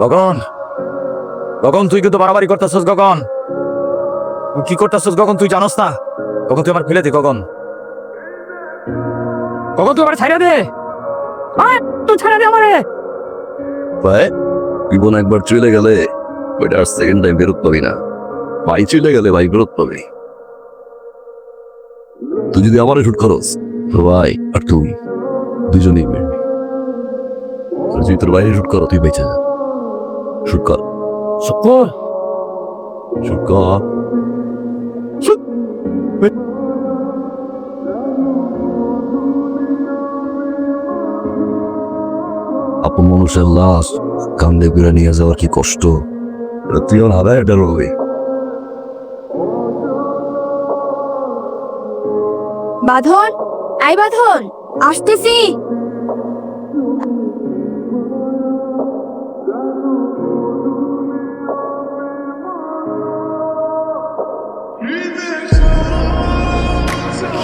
গগন! গগন, তুই কিন্তু বাড়াবাড়ি করতেছস, গগন! কি করতেছস, গগন, তুই জানোস না? গগন, তুই আমার ফেলে দে, গগন! গগন, তুই আমার ছাইড়া দে! তুই ছাইড়া দে আমারে! ভাই জীবন একবার চলে গেলে, ওইটা আর সেকেন্ড টাইম ফেরত পাবি না। ভাই চলে গেলে ভাই ফেরত পাবি। তুই যদি আমারে শুট করস, ভাই আর তুই, দুজনেই আর যদি তোর বাইরে শুট করো, তুই বেঁচে যা শুট আপন মানুষের লাশ কান্দে বিরা নিয়ে যাওয়ার কি কষ্ট এটা তুই আমার আদায় এটা রবি বাঁধন? আই বাঁধন আসতেছি।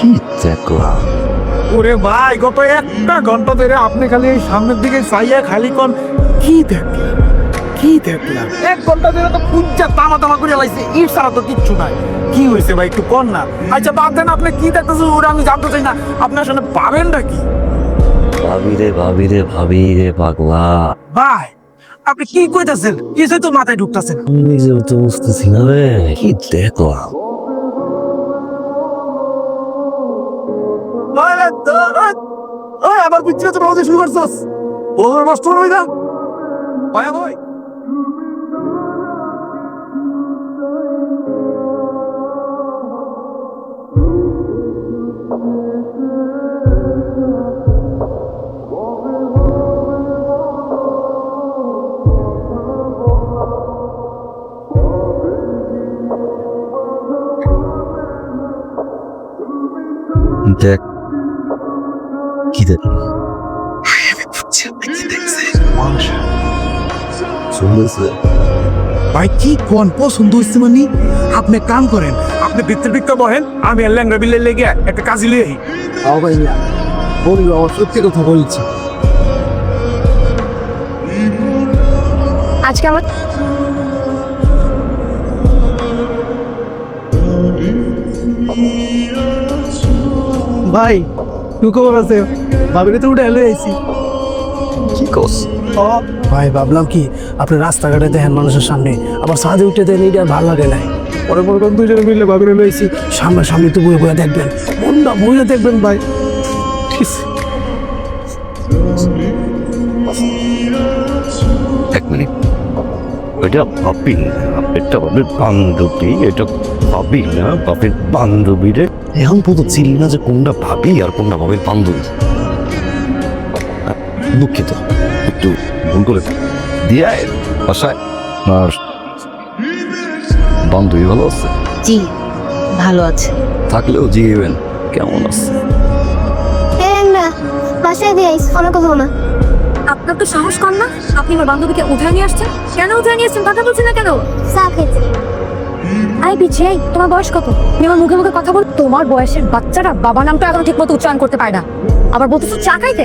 কি দেখলাম ওরে ভাই গত একটা ঘণ্টা ধরে আপনি খালি এই সামনের দিকে চাইয়া খালি কোন। কি দেখলাম? কি দেখলাম? এক ঘণ্টা ধরে তো পুঞ্জা তামা তামা করে লাইছে ইট ছাড়া তো কিচ্ছু নাই। কি হয়েছে ভাই একটু কর না। আচ্ছা বাদ দেন আপনি কি দেখতেছেন ওরা আমি জানতে চাই না। আপনি আসলে পাবেন নাকি ভাবি রে ভাবি রে ভাবি রে পাগলা। ভাই আপনি কি কইতাছেন? কিছুই তো মাথায় ঢুকতাছেন নিজেও তো বুঝতেছি না রে। কি দেখলাম? আবার বিচ্ছিন্ন রোজে শুরু করছস। ওর নষ্ট হই ভাই ভাই কি দেখ শুনতেছে? ভাই কি কোন পছন্দ হইছে মানে? আপনি কাম করেন আপনি ভিতর ভিতর বহেন আমি ল্যাংরা বিলে লেগে একটা কাজে লিয়ে আই ভাই বলি আমার সত্যি কথা বলছি আজকে আমার ভাই তুই খবর আছে। ভাবিলে তো উঠে হেলে আইছি। কি কস? ভাই ভাবলাম কি আপনি রাস্তাঘাটে দেখেন মানুষের সামনে আবার সাদে উঠে দেন এইটা ভালো লাগে নাই। পরে পরে কোন দুজনে মিলে ভাবিলে লইছি সামনে সামনে তো বই বইয়া দেখবেন মনটা বইয়া দেখবেন ভাই। ঠিক আছে। এটা ভাবি না এটা বাপের বান্ধবী এটা ভাবি না বাপের বান্ধবী রে। এখন পর্যন্ত চিনি না যে কোনটা ভাবি আর কোনটা বাপের বান্ধবী। দুঃখিত একটু ভুল করে দিয়ে বাসায়। আর বান্ধবী ভালো আছে? জি ভালো আছে। থাকলেও জিয়েবেন কেমন আছে? না বাসায় দিয়ে আইস অনেক কথা না। আপনার তো সাহস কম না? আপনি আমার বান্ধবীকে উঠায় নিয়ে আসছেন? কেন উঠায় নিয়ে আসছেন? কথা বলছেন না কেন? চা খেয়েছি। আই বিছে তোমার বয়স কত? তুমি আমার মুখে মুখে কথা বল। তোমার বয়সের বাচ্চারা বাবা নামটা এখন ঠিক মতো উচ্চারণ করতে পারে না। আবার বলতেছো চা খাইতে?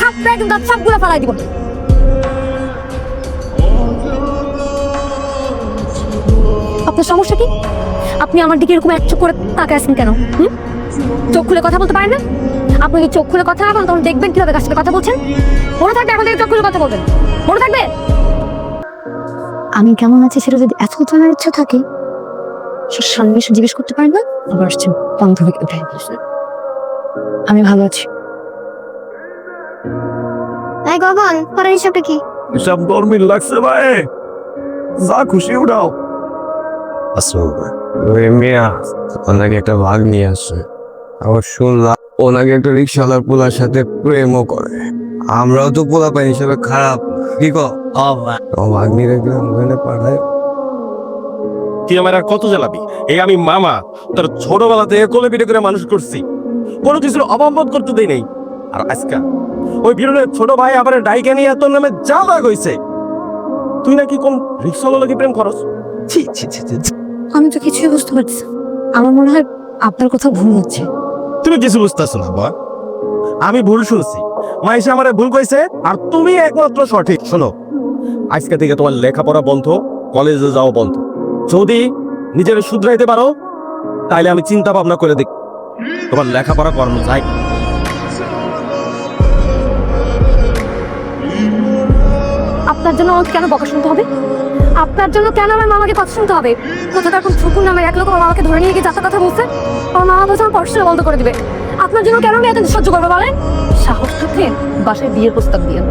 থাপটা একদম দাঁত সবগুলো ফালাই দিব। আপনার সমস্যা কি? আপনি আমার দিকে এরকম এক চোখ করে তাকে আছেন কেন? হুম? চোখ খুলে কথা বলতে পারেন না? আপনি যদি চোখ খুলে কথা না বলেন? তখন দেখবেন কীভাবে কাছ থেকে কথা বলছেন? মনে থাকবে এখন থেকে চোখ খুলে কথা বলবেন। মনে থাকবে? আমি কেমন আছি সেটা যদি এত জানার ইচ্ছা থাকে সে সামনে এসে জিজ্ঞেস করতে পারেন না? আবার আসছেন বান্ধবীকে উঠে আমি ভালো আছি। এই গগন পরে হিসাবটা কি? সব গরমি লাগছে ভাই। যা খুশি উঠাও। আসলে ওই মেয়া ওনাকে একটা ভাগ নিয়ে আসছে। আবার শুনলাম ওনাকে একটা রিক্সাওয়ালার পোলার সাথে প্রেমও করে। আমরাও তো পোলা পাই হিসাবে খারাপ কি কো ও রেখে ওখানে পাঠায়। তুই আমার আর কত জ্বালাবি? এই আমি মামা তোর ছোটবেলা থেকে কোলে পিঠে করে মানুষ করছি। কোনো কিছুর অবম্বদ করতে দেই নাই। আর আজকা ওই বিরলের ছোট ভাই আবার ডাইকে নিয়ে তোর নামে জ্বালা কইছে তুই নাকি কোন রিক্সাওয়ালাকে প্রেম করস? ছি ছি ছি ছি, ছি। আমি তো কিছুই বুঝতে পারছি আমার মনে হয় আপনার কথা ভুল হচ্ছে। তুমি কিছু বুঝতেছো না বা আমি ভুল শুনছি। মাইসে আমারে ভুল কইছে আর তুমি একমাত্র সঠিক। শোনো, আজকে থেকে তোমার লেখাপড়া বন্ধ, কলেজে যাও বন্ধ। যদি নিজের শুধরাইতে পারো, তাইলে আমি চিন্তা ভাবনা করে দেখ তোমার লেখাপড়া করানো যায় আপনার জন্য কেন বকা শুনতে হবে? আপনার জন্য কেন আমার মামাকে কথা শুনতে হবে? কোথাও এখন ঠুকুর নামে এক লোক আমার মামাকে ধরে নিয়ে গিয়ে যাতা কথা বলছে। আমার মামা বলছে আমার পড়াশোনা বন্ধ করে দিবে। আপনার জন্য কেন আমি এত সহ্য করব বলেন? সাহস থাকলে বাসায় বিয়ের প্রস্তাব দিয়ে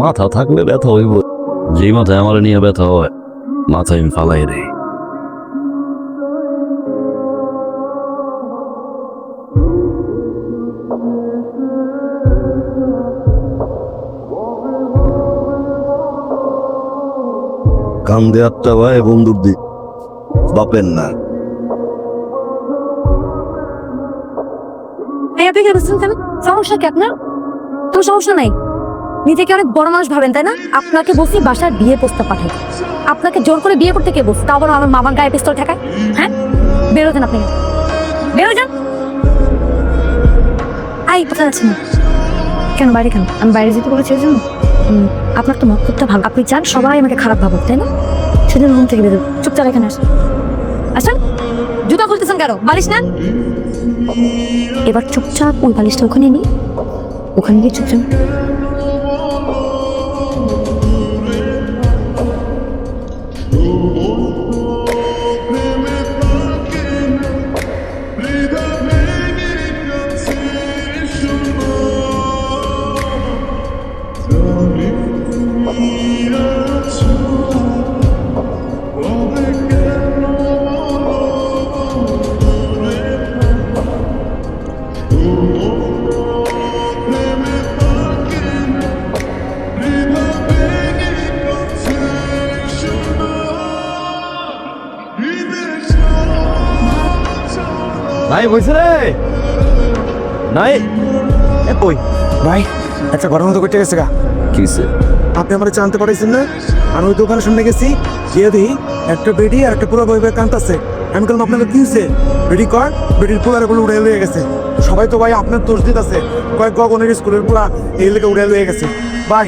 মাথা থাকলে ব্যথা হইব। যে মাথায় আমার নিয়ে ব্যথা হয় মাথায় আমি ফালাই দেই। কান্দে আটটা ভাই বন্ধুর দিক বাপেন না। এই আপনি কেন সমস্যা কি আপনার? কোনো সমস্যা নাই? নিজেকে অনেক বড় মানুষ ভাবেন, তাই না? আপনাকে বলছি বাসার বিয়ে প্রস্তাব পাঠাই। আপনাকে জোর করে বিয়ে করতে কে বলছে? তাও আবার আমার মামার গায়ে পিস্তল ঠেকায়? হ্যাঁ? বেরো যান আপনি। বেরো যান আই, কোথায় আছেন? কেন, বাইরে কেন? আমি বাইরে যেতে বলেছি এই জন্য। আপনার তো মতলবটা ভালো। আপনি চান সবাই আমাকে খারাপ ভাবুক, তাই না? সেদিন রুম থেকে বেরো চুপচাপ এখানে আসেন। আসেন? জুতা খুলতেছেন কেন? বালিশ নেন? এবার চুপচাপ ওই বালিশটা ওখানে নিই ওখানে গিয়ে চুপচাপ নাই বলছে রে। নাই। এ কই? ভাই একটা ঘটনা তো করতে গেছে গা। কিসে আপনি আমার জানতে পারাইছেন না? আমি ওই দোকানের সামনে গেছি গিয়ে দিই একটা বেডি আর একটা পুরো বই বই কান্তাছে আমি বললাম আপনাকে কি হয়েছে বেডি কর। বেডির পুলারগুলো উড়ে লয়ে গেছে। সবাই তো ভাই আপনার দোষ দিতেছে। কয়েক গগনের স্কুলের পুরা এই লেগে উড়ে লয়ে গেছে। ভাই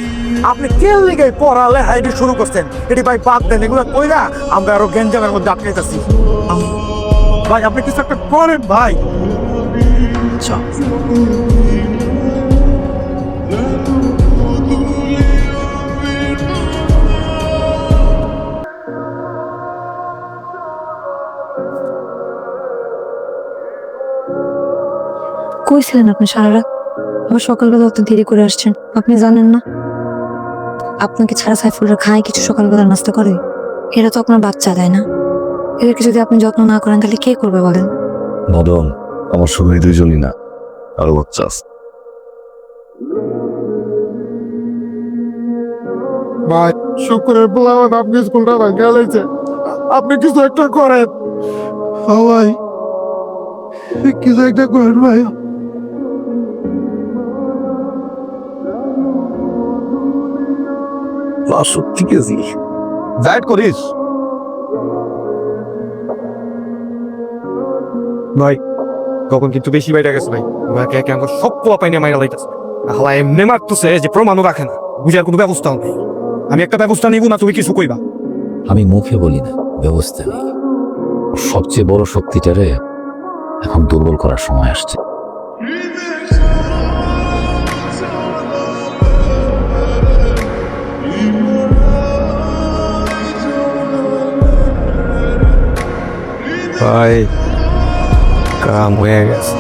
আপনি কে লেগে পড়ালে হাইডি শুরু করছেন? এটি ভাই বাদ দেন এগুলো কইরা আমরা আরও গ্যাঞ্জামের মধ্যে আটকাইতেছি। ভাই, আপনি কিছু একটা করেন ভাই। কই ছিলেন আপনি সারা রাত আবার সকালবেলা অত দেরি করে আসছেন। আপনি জানেন না? আপনাকে ছাড়া সাইফুলরা খায় কিছু সকালবেলা নাস্তা করে। এরা তো আপনার বাচ্চা দেয় না? এদেরকে যদি আপনি যত্ন না করেন তাহলে কে করবে বলেন? মদন আমার শুধু দুইজনই না আরও বাচ্চা আছে। ভাই শুক্রের পোলাও আপনি স্কুলটা গেলেছে আপনি কিছু একটা করেন। ভাই কিছু একটা করেন ভাই। সত্যি গেছি ডায়েট করিস? ভাই তখন কিন্তু বেশি বাইরে গেছে ভাই ওনাকে একে আমার সব পোয়া পাইনি মাইরা লাইতেছে। হালা এমনি মারতেছে যে প্রমাণও রাখে না। বুঝার কোনো ব্যবস্থাও নেই। আমি একটা ব্যবস্থা নিব না তুমি কিছু কইবা। আমি মুখে বলি না ব্যবস্থা নেই। সবচেয়ে বড় শক্তিটারে এখন দুর্বল করার সময় আসছে। ভাই কাম হয়ে গেছে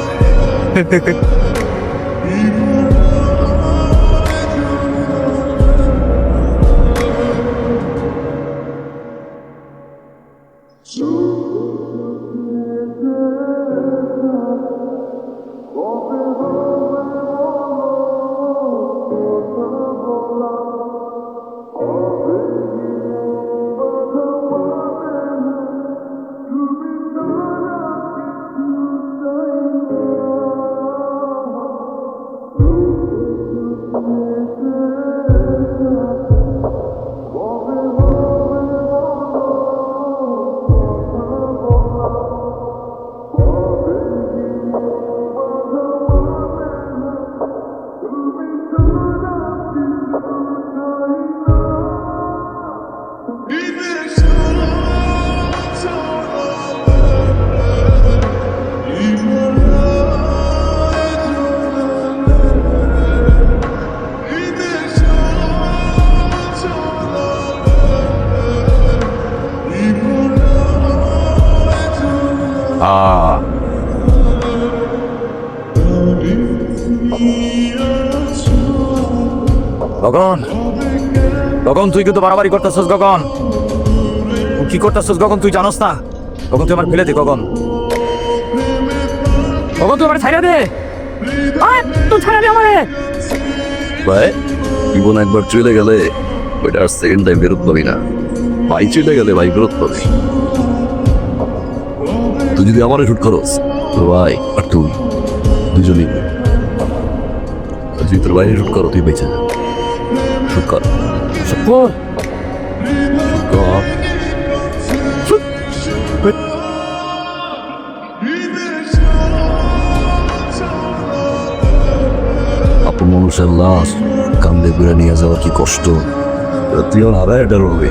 গগন গগন, তুই কিন্তু বাড়াবাড়ি করতেছস, গগন। কি করতেছস, গগন, তুই জানোস না? গগন, তুই আমার ফেলে দে, গগন। গগন, তুই আমার ছাইরা দে। তুই ছাইরা দে আমারে। ভাই, জীবন একবার চলে গেলে ওইটা আর সেকেন্ড টাইম ফেরত পাবি না। ভাই, চলে গেলে ভাই, ফেরত পাবি। তুই যদি আমারে শুট করস, তো ভাই আর তুই, দুজনই যদি তোর বাইরে শুট করো, তুই বেঁচে যা। শুট কর। কর। আপন মানুষের লাশ কান্দে করে নিয়ে যাওয়ার কি কষ্ট? তুই আমার আদায় এটা রবে